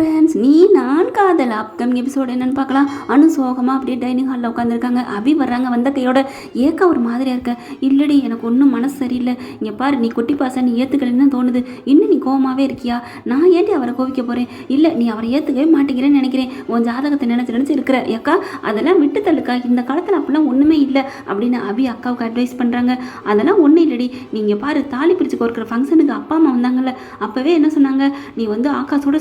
Friends நீ நான் காதல். அப்கமிங் எபிசோடு என்னன்னு பார்க்கலாம். அனு சோகமாக அப்படியே டைனிங் ஹாலில் உட்காந்துருக்காங்க அபி வர்றாங்க வந்த கையோட ஏக்க ஒரு மாதிரியாக இருக்க. இல்லடி எனக்கு ஒன்றும் மனசு சரியில்லை. இங்கே பாரு நீ குட்டி பாச நீ ஏற்றுக்கலன்னு தான் தோணுது. இன்னும் நீ கோவமாகவே இருக்கியா? நான் ஏன்டி அவரை கோவிக்க போகிறேன் இல்லை நீ அவரை ஏற்றுக்கவே மாட்டேங்கிறேன்னு நினைக்கிறேன். உன் ஜாதகத்தை நினச்சி நினச்சி இருக்கிற. ஏக்கா அதெல்லாம் விட்டு தள்ளுக்கா. இந்த காலத்தில் அப்படிலாம் ஒன்றுமே இல்லை அப்படின்னு அபி அக்காவுக்கு அட்வைஸ் பண்ணுறாங்க அதெல்லாம் ஒன்றும் இல்லடி. நீங்கள் பாரு தாலி பிரிச்சு கொடுக்குற ஃபங்க்ஷனுக்கு அப்பா அம்மா வந்தாங்கல்ல. அப்போவே என்ன சொன்னாங்க? நீ வந்து ஆகாஷோட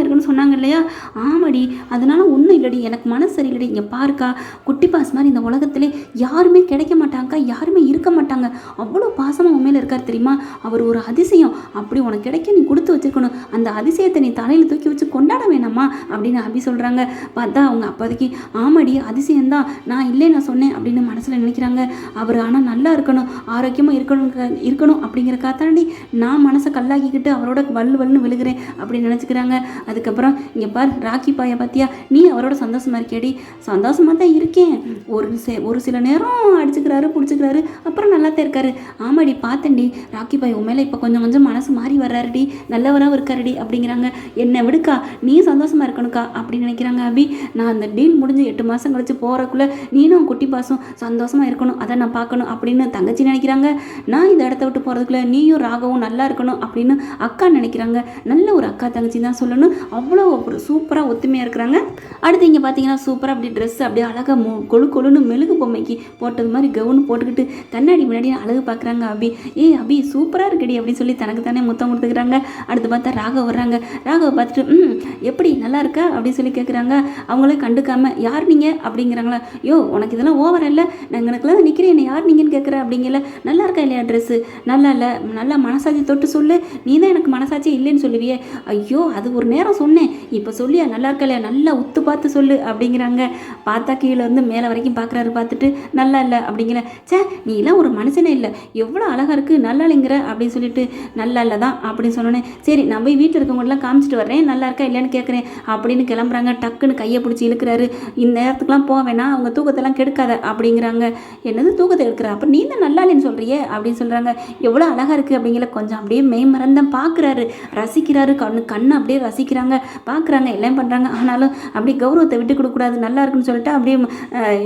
இருக்கணும் சொன்னாங்க இல்லையா ஆமாடி. அதனால ஒன்றும் இல்லடி. எனக்கு மனசு சரியில்லடி. இங்கே பாருக்கா குட்டி பாஸ் மாதிரி இந்த உலகத்திலே யாருமே கிடைக்க மாட்டாங்கக்கா யாருமே இருக்க மாட்டாங்க. அவ்வளோ பாசமாக உண்மையில் இருக்கார் தெரியுமா? அவர் ஒரு அதிசயம். அப்படி உனக்கு கிடைக்க நீ கொடுத்து வச்சிருக்கணும். அந்த அதிசயத்தை நீ தலையில் தூக்கி வச்சு கொண்டாட வேணாமா? அப்படின்னு அபி சொல்கிறாங்க பார்த்தா அவங்க அப்போதைக்கு ஆமாடி அதிசயம்தான். நான் இல்லை நான் சொன்னேன் அப்படின்னு மனசில் நினைக்கிறாங்க. அவர் ஆனால் நல்லா இருக்கணும். ஆரோக்கியமாக இருக்கணும் இருக்கணும் அப்படிங்கிற காத்தாண்டி நான் மனசை கல்லாக்கிக்கிட்டு அவரோட வல்லு வல்லுன்னு விழுகிறேன் அப்படின்னு நினச்சிக்கிறாங்க. அதுக்கப்புறம் இங்கே பார் ராக்கி பாயை பார்த்தியா நீ அவரோட சந்தோஷமாக இருக்கியாடி சந்தோஷமாக தான் இருக்கேன். ஒரு சே ஒரு சில நேரம் அடிச்சுக்கிறாரு பிடிச்சிக்கிறாரு அப்புறம் நல்லா தான் இருக்காரு. ஆமாடி பார்த்தேன்டி ராக்கி பாய் உன் மேலே இப்போ கொஞ்சம் கொஞ்சம் மனசு மாறி வர்றாருடி. நல்லவராகவும் இருக்காருடி அப்படிங்கிறாங்க. என்னை விடுக்கா நீ சந்தோஷமாக இருக்கணுக்கா அப்படின்னு நினைக்கிறாங்க அபி. நான் அந்த டீல் முடிஞ்சு எட்டு மாதம் கழிச்சு போகிறக்குள்ளே நீனும் குட்டி பாசம் சந்தோஷமாக இருக்கணும் அதை நான் பார்க்கணும் அப்படின்னு தங்கச்சி நினைக்கிறாங்க. நான் இந்த இடத்த விட்டு போகிறதுக்குள்ளே நீயும் ராகவும் நல்லா இருக்கணும் அப்படின்னு அக்கா நினைக்கிறாங்க. நல்ல ஒரு அக்கா தங்கச்சி தான் சொல்லணும். அவ்வளோ ஒரு சூப்பராக ஒத்துமையாக இருக்கிறாங்க. அடுத்து இங்கே பார்த்தீங்கன்னா சூப்பராக அப்படி ட்ரெஸ் அப்படியே அழகாக மொ கொழு கொழுன்னு மெழுகு பொம்மைக்கு போட்டது மாதிரி கவுன் போட்டுக்கிட்டு கண்ணாடி முன்னாடி அழகு பார்க்குறாங்க அபி. ஏய் அபி சூப்பராக இருக்கடி அப்படின்னு சொல்லி தனக்கு தானே முத்தம் கொடுத்துக்கிறாங்க. அடுத்து பார்த்தா ராகவ் வர்றாங்க. ராகவ் பார்த்துட்டு ம் எப்படி நல்லா இருக்கா? அப்படின்னு சொல்லி கேட்குறாங்க அவங்களே கண்டுக்காமல் யார் நீங்கள் அப்படிங்கிறாங்களா. யோ உனக்கு இதெல்லாம் ஓவர் இல்லை. நான் எனக்குலாம் நிற்கிறேன் என்ன யார் நீங்கன்னு கேட்குற அப்படிங்கல. நல்லா இருக்கா இல்லையா ட்ரெஸ்ஸு நல்லா இல்லை. நல்லா மனசாட்சி தொட்டு சொல்லு. நீ தான் எனக்கு மனசாட்சி இல்லைன்னு சொல்லுவியே. ஐயோ அது ஒரு நேரம் சொன்னேன். இப்போ சொல்லியா நல்லா இருக்கா இல்லையா நல்லா உத்து பார்த்து சொல்லு அப்படிங்கிறாங்க. பார்த்தா கீழே வந்து மேலே வரைக்கும் பார்க்குறாரு பார்த்துட்டு நல்லா இல்லை அப்படிங்கிற சே நீ எல்லாம் ஒரு மனுஷனே இல்லை. எவ்வளோ அழகாக இருக்குது நல்லா இல்லைங்கிற அப்படின்னு சொல்லிட்டு நல்லா இல்லை தான் அப்படின்னு சொன்னோன்னே சரி நான் போய் வீட்டில் இருக்கவங்களாம் காமிச்சிட்டு வர்றேன். நல்லா இருக்கா இல்லைன்னு கேட்குறேன் அப்படின்னு கிளம்புறாங்க. டக்குன்னு கையை பிடிச்சி இழுக்கிறாரு. இந்த நேரத்துக்குலாம் போவேனா அவங்க தூக்கத்தெல்லாம் கெடுக்காத அப்படிங்கிறாங்க. என்னது தூக்கத்தை எடுக்கிற அப்போ நீ தான் நல்லா இல்லைன்னு சொல்கிறியே அப்படின்னு சொல்கிறாங்க எவ்வளோ அழகாக இருக்குது அப்படிங்கிற கொஞ்சம் அப்படியே மெய் மறந்தம் பார்க்குறாரு. ரசிக்கிறாரு. கண்ணு கண்ணை அப்படியே ரசிக்கிறாங்க. பார்க்குறாங்க எல்லாம் பண்ணுறாங்க ஆனாலும் அப்படி கௌரவத்தை விட்டு கொடுக்கூடாது நல்லா இருக்குன்னு சொல்லிட்டு அப்படியே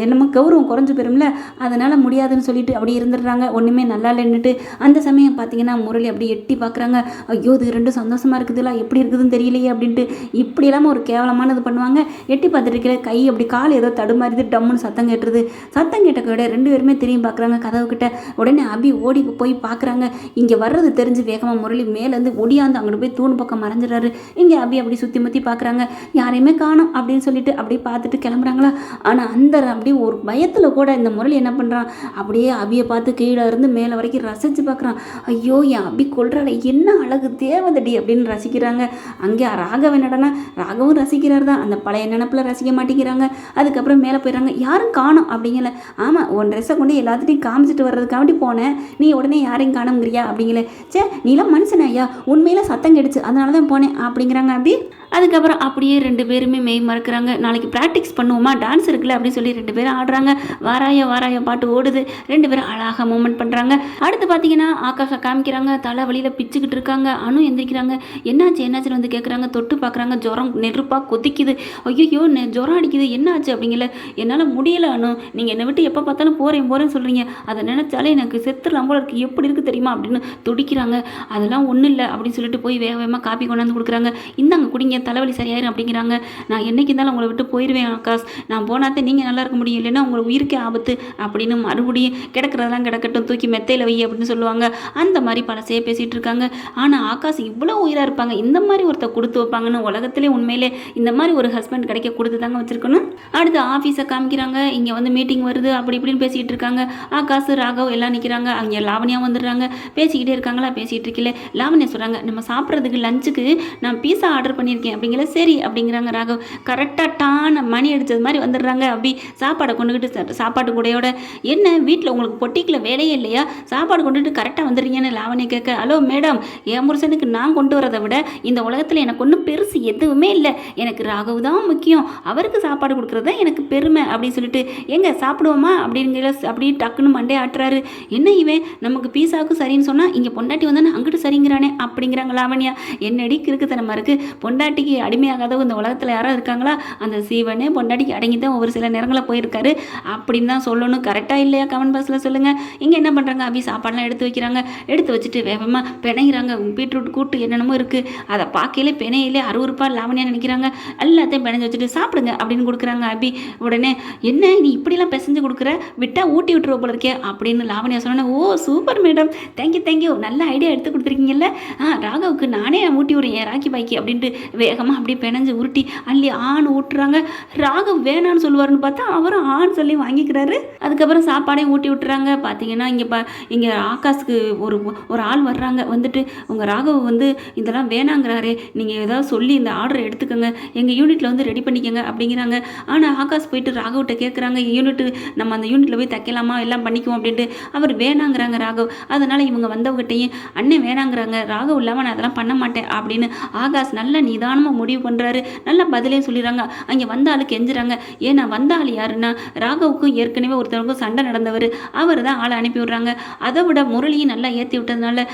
என்னமோ கௌரவம் குறைஞ்சு போயிரும்ல அதனால் முடியாதுன்னு சொல்லிட்டு அப்படியே இருந்துடுறாங்க. ஒன்றுமே நல்லா இல்லைன்னுட்டு அந்த சமயம் பார்த்தீங்கன்னா முரளி அப்படியே எட்டி பார்க்குறாங்க. ஐயோ இது ரெண்டும் சந்தோஷமாக இருக்குதுல எப்படி இருக்குதுன்னு தெரியலையே அப்படின்ட்டு இப்படி இல்லாமல் ஒரு கேவலமானது பண்ணுவாங்க. எட்டி பார்த்துட்டு இருக்கிற கை அப்படி கால் ஏதோ தடுமாறிது டம்முன்னு சத்தம் கேட்டுருது. சத்தம் கேட்ட கூட ரெண்டு பேருமே திரும்பி பார்க்குறாங்க. கதவு கிட்ட உடனே அபி ஓடி போய் பார்க்குறாங்க. இங்கே வர்றது தெரிஞ்சு வேகமாக முரளி மேலேருந்து ஒடியாந்து அங்கிட்டு போய் தூண் பக்கம் மறைஞ்சிடறாரு. இங்கே அபி அப்படி சுற்றி முற்றி பார்க்குறாங்க. யாரையுமே காணோம் அப்படின்னு சொல்லிட்டு அப்படியே பார்த்துட்டு கிளம்புறாங்களா? ஆனால் அந்த அப்படியே ஒரு பயத்தில் கூட இந்த முரளி என்ன பண்ணுறான் அப்படியே அபியை பார்த்து கீழே இருந்து மேலே வரைக்கும் ரசித்து பார்க்குறான். ஐயோ என் அபி கொள்றாள் என்ன அழகு தேவதடி அப்படின்னு ரசிக்கிறாங்க. அங்கே ராகவன் என்னடனா ராகவும் ரசிக்கிறார் தான். அந்த பழைய நினப்பில் ரசிக்க மாட்டேங்கிறாங்க. அதுக்கப்புறம் மேலே போயிடுறாங்க. யாரும் காணும் அப்படிங்கல. ஆமாம் உன் ட்ரெஸ்ஸை கொண்டு எல்லாத்துட்டையும் காமிச்சிட்டு வர்றதுக்காண்டி போனேன். நீ உடனே யாரையும் காணுங்கிறியா அப்படிங்கல. சே நீலாம் மனுஷனா ஐயா? உண்மையில் சத்தம் கெடுச்சு அதனால தான் போனேன் அப்படிங்கிறாங்க அப்படி அதுக்கப்புறம் அப்படியே ரெண்டு பேருமே மெய் மறக்கிறாங்க. நாளைக்கு ப்ராக்டிஸ் பண்ணுவோமா? டான்ஸ் இருக்குல்ல அப்படின்னு சொல்லி ரெண்டு பேரும் ஆடுறாங்க. வாராய வாராய பாட்டு ஓடுது. ரெண்டு பேரும் அழகாக மூமெண்ட் பண்ணுறாங்க அடுத்து பார்த்தீங்கன்னா ஆகாஷா காமிக்கிறாங்க. தலை வழியில் பிச்சுக்கிட்டு இருக்காங்க. அணு எந்திரிக்கிறாங்க. என்னாச்சு என்னாச்சுன்னு வந்து கேட்குறாங்க தொட்டு பார்க்குறாங்க ஜுரம் நெருப்பாக கொதிக்குது. ஐயோ நெ ஜுரம் அடிக்குது. என்னாச்சு அப்படிங்கல. என்னால் முடியல அணு நீங்கள் என்னை விட்டு எப்போ பார்த்தாலும் போகிறேன் போகிறேன்னு சொல்கிறீங்க அதை நினச்சாலே எனக்கு செத்துலாம் போல இருக்குது எப்படி இருக்குது தெரியுமா அப்படின்னு துடிக்கிறாங்க. அதெல்லாம் ஒன்றும் இல்லை அப்படின்னு சொல்லிட்டு போய் வேக வேகமாக காப்பி கொண்டாந்து கொடுக்குறாங்க. இந்தாங்க குடிங்க. தலைவலி சரியாயிரும் அப்படிங்கிறாங்க. நான் என்னைக்கு இருந்தாலும் உங்களை விட்டு போயிடுவேன் ஆகாஷ். நான் போனாத்தே நீங்கள் நல்லா இருக்க முடியும். இல்லைன்னா உங்களை உயிருக்கே ஆபத்து அப்படின்னு மறுபடியும் கிடக்கிறதெல்லாம் கிடக்கட்டும். தூக்கி மெத்தையில் வை அப்படின்னு சொல்லுவாங்க. அந்த மாதிரி பழசையே பேசிகிட்டு இருக்காங்க. ஆனால் ஆகாஷ் இவ்வளோ உயிராக இருப்பாங்க. இந்த மாதிரி ஒருத்தர் கொடுத்து வைப்பாங்கன்னு உலகத்திலே உண்மையிலே இந்த மாதிரி ஒரு ஹஸ்பண்ட் கிடைக்க கொடுத்து தாங்க வச்சுருக்கணும். அடுத்து ஆஃபீஸை காமிக்கிறாங்க. இங்கே வந்து மீட்டிங் வருது. அப்படி இப்படின்னு பேசிகிட்டு இருக்காங்க. ஆகாஷ் ராகவ் எல்லாம் நிற்கிறாங்க அங்கே லாவணியாக வந்துடுறாங்க. பேசிக்கிட்டே இருக்காங்களா? பேசிகிட்டு இருக்கல. லாவணியா சொல்கிறாங்க நம்ம சாப்பிட்றதுக்கு லஞ்சுக்கு நான் பீஸா ஆர்டர் பண்ணியிருக்கேன். அப்படிங்கிற சரி அப்படிங்கிறாங்க ராகவ். கரெக்டாக டான மணி அடித்தது மாதிரி வந்துடுறாங்க. அப்படி சாப்பாடை கொண்டுக்கிட்டு சாப்பாட்டு கூடையோட என்ன வீட்டில் உங்களுக்கு பொட்டிக்கில் வேலையே இல்லையா? சாப்பாடு கொண்டுட்டு கரெக்டாக வந்துடுறீங்கன்னு லாவண்யா கேட்க ஹலோ மேடம் என் புருஷனுக்கு நான் கொண்டு வரதை விட இந்த உலகத்தில் எனக்கு ஒன்றும் பெருசு எதுவுமே இல்லை. எனக்கு ராகவ் தான் முக்கியம். அவருக்கு சாப்பாடு கொடுக்குறது தான் எனக்கு பெருமை அப்படின்னு சொல்லிட்டு எங்கே சாப்பிடுவோமா? அப்படிங்கிற அப்படி டக்குன்னு மண்டே ஆட்டுறாரு. என்ன இவன்? நமக்கு பீஸாவுக்கு சரின்னு சொன்னால் இங்கே பொண்டாட்டி வந்தானே அங்கிட்டு சரிங்கிறானே அப்படிங்கிறாங்க லாவண்யா. என்னடி கிறுக்குத்தனமாக இருக்குது பொண்டாட்டி பொண்டாட்டிக்கு அடிமையாகாதவங்க இந்த உலகத்தில் யாராவது இருக்காங்களா? அந்த சீவனே பொண்டாட்டிக்கு அடங்கி தான் ஒரு சில நேரங்களில் போயிருக்காரு. அப்படின்னு தான் சொல்லணும். கரெக்டாக இல்லையா? கமெண்ட் பாக்ஸில் சொல்லுங்கள் இங்கே என்ன பண்ணுறாங்க அபி சாப்பாடெலாம் எடுத்து வைக்கிறாங்க. எடுத்து வச்சுட்டு வேகமாக பிணைகிறாங்க பீட்ரூட் கூட்டு என்னென்னமோ இருக்குது அதை பார்க்கையிலே பிணையிலே அறுவறுப்பாக லாவணியாக நினைக்கிறாங்க. எல்லாத்தையும் பிணைஞ்சு வச்சுட்டு சாப்பிடுங்க அப்படின்னு கொடுக்குறாங்க அபி. உடனே என்ன? நீ இப்படிலாம் பிசைஞ்சு கொடுக்குற? விட்டால் ஊட்டி விட்டுருவ போல இருக்கே. அப்படின்னு லாவணியா சொன்னோன்னே ஓ super madam thank you thank you நல்ல ஐடியா எடுத்து கொடுத்துருக்கீங்கல்ல. ஆ ராகவுக்கு நானே ஊட்டி விடுறேன். ராக்கி பாய்க்கு அப்படின்ட்டு வேகமாக அப்படியே பிணைஞ்சு உருட்டி அள்ளி ஆண் ஊட்டுறாங்க ராகவ் வேணான்னு சொல்லுவாருன்னு பார்த்தா அவரும் ஆண் சொல்லி வாங்கிக்கிறாரு. அதுக்கப்புறம் சாப்பாடையும் ஊட்டி விட்டுறாங்க. பார்த்தீங்கன்னா இங்கே பா இங்கே ஆகாஷ்க்கு ஒரு ஒரு ஆள் வர்றாங்க. வந்துட்டு உங்கள் ராகவ் வந்து இதெல்லாம் வேணாங்கிறாரு. நீங்கள் ஏதாவது சொல்லி இந்த ஆர்டரை எடுத்துக்கோங்க. எங்கள் யூனிட்டில் வந்து ரெடி பண்ணிக்கோங்க அப்படிங்கிறாங்க. ஆனால் ஆகாஷ் போயிட்டு ராகவ்கிட்ட கேட்குறாங்க யூனிட்டு நம்ம அந்த யூனிட்டில் போய் தைக்கலாமா? எல்லாம் பண்ணிக்குவோம் அப்படின்ட்டு. அவர் வேணாங்கிறாங்க ராகவ். அதனால் இவங்க வந்தவங்ககிட்டையும் அண்ணன் வேணாங்கிறாங்க. ராகவ் இல்லாமல் நான் அதெல்லாம் பண்ண மாட்டேன் அப்படின்னு ஆகாஷ் நல்ல நிதானமாக முடிவு பண்ணுறாரு நல்ல பதிலையும் சொல்லிடுறாங்க. அங்கே வந்த ஆளுக்கு கெஞ்சுறாங்க. ஏன்னா வந்த ஆள் யாருன்னா ராகவுக்கும் ஏற்கனவே ஒருத்தவங்களுக்கும் சண்டை நடந்தவர். அவர் தான் ஆளை அனுப்பி விடுறாங்க. அதை விட முரளியும் நல்லா ஏற்றி விட்டதுனால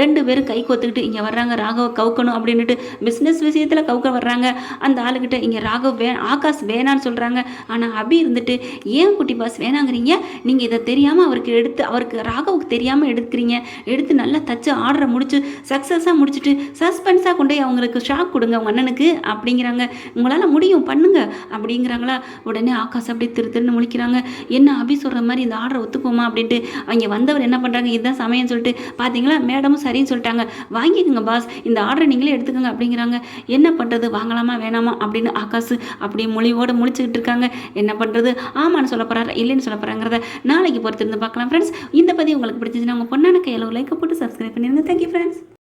ரெண்டு பேரும் கை கோத்துக்கிட்டு இங்கே வர்றாங்க. ராகவ கவுக்கணும் அப்படின்னுட்டு பிஸ்னஸ் விஷயத்தில் கவுக்க வர்றாங்க. அந்த ஆளுக்கிட்ட இங்கே ராகவ் வே ஆகாஷ் வேணான்னு சொல்கிறாங்க ஆனால் அபி இருந்துட்டு ஏன் குட்டி பாஸ் வேணாங்கிறீங்க? நீங்கள் இதை தெரியாமல் அவருக்கு எடுத்து அவருக்கு ராகவுக்கு தெரியாமல் எடுக்கிறீங்க எடுத்து நல்லா தச்சு ஆர்டரை முடிச்சு சக்ஸஸாக முடிச்சுட்டு சஸ்பென்ஸாக கொண்டு போய் அவங்களுக்கு ஷாக் கொடுங்க. மன்னனுக்கு அப்படிங்கிறாங்க. உங்களால் முடியும் பண்ணுங்க அப்படிங்கிறாங்களா? உடனே ஆகாஷ் அப்படியே திரு திருன்னு முழிக்கிறாங்க. என்ன அபி சொல்கிற மாதிரி இந்த ஆர்டரை ஒத்துக்குவோமா அப்படின்ட்டு. அவங்க வந்தவர் என்ன பண்ணுறாங்க இதுதான் சமயம் சொல்லிட்டு பார்த்தீங்களா மேடமும் சரின்னு சொல்லிட்டாங்க. வாங்கிக்கோங்க பாஸ். இந்த ஆர்டரை நீங்களே எடுத்துக்கோங்க அப்படிங்கிறாங்க. என்ன பண்ணுறது வாங்கலாமா வேணாமா? அப்படின்னு ஆகாஷ் அப்படியே மொழியோடு முழிச்சுக்கிட்டு இருக்காங்க. என்ன பண்ணுறது ஆமான்னு சொல்ல போகிறாரு இல்லைன்னு சொல்ல போகிறாங்கிறத நாளைக்கு பொறுத்திருந்து பார்க்கலாம் ஃப்ரெண்ட்ஸ் இந்த பதிவு உங்களுக்கு பிடிச்சிச்சுன்னா உங்கள் பொண்ணான கையில் ஒரு லைக்கை போட்டு சப்ஸ்கிரைப் பண்ணிடுங்க தேங்க்யூ ஃப்ரெண்ட்ஸ்